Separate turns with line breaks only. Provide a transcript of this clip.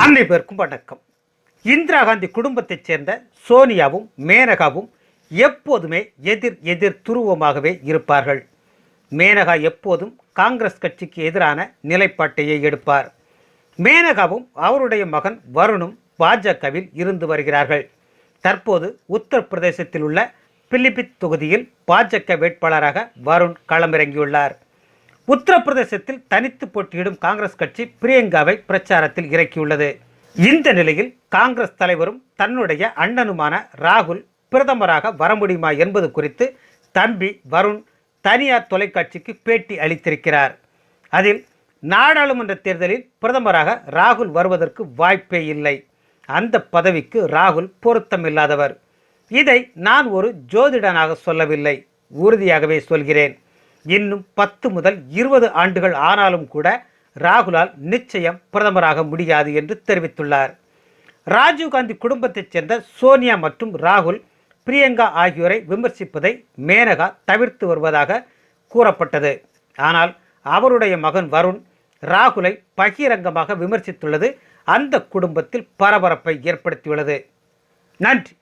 அனைவருக்கும் வணக்கம் இந்திரா காந்தி குடும்பத்தைச் சேர்ந்த சோனியாவும் மேனகாவும் எப்போதுமே எதிர் எதிர் துருவமாகவே இருப்பார்கள். மேனகா எப்போதும் காங்கிரஸ் கட்சிக்கு எதிரான நிலைப்பாட்டையே எடுப்பார். மேனகாவும் அவருடைய மகன் வருணும் பாஜகவில் இருந்து வருகிறார்கள். தற்போது உத்தரப்பிரதேசத்தில் உள்ள பிலிபித் தொகுதியில் பாஜக வேட்பாளராக வருண் களமிறங்கியுள்ளார். உத்தரப்பிரதேசத்தில் தனித்து போட்டியிடும் காங்கிரஸ் கட்சி பிரியங்காவை பிரச்சாரத்தில் இறக்கியுள்ளது. இந்த நிலையில் காங்கிரஸ் தலைவரும் தன்னுடைய அண்ணனுமான ராகுல் பிரதமராக வர முடியுமா என்பது குறித்து தம்பி வருண் தனியார் தொலைக்காட்சிக்கு பேட்டி அளித்திருக்கிறார். அதில் நாடாளுமன்ற தேர்தலில் பிரதமராக ராகுல் வருவதற்கு வாய்ப்பே இல்லை. அந்த பதவிக்கு ராகுல் பொருத்தமில்லாதவர் இதை நான் ஒரு ஜோதிடனாக சொல்லவில்லை. உறுதியாகவே சொல்கிறேன். இன்னும் பத்து முதல் இருபது ஆண்டுகள் ஆனாலும் கூட ராகுலால் நிச்சயம் பிரதமராக முடியாது என்று தெரிவித்துள்ளார். ராஜீவ்காந்தி குடும்பத்தைச் சேர்ந்த சோனியா மற்றும் ராகுல் பிரியங்கா ஆகியோரை விமர்சிப்பதை மேனகா தவிர்த்து வருவதாக கூறப்பட்டது. ஆனால் அவருடைய மகன் வருண் ராகுலை பகிரங்கமாக விமர்சித்துள்ளது. அந்த குடும்பத்தில் பரபரப்பை ஏற்படுத்தியுள்ளது. நன்றி.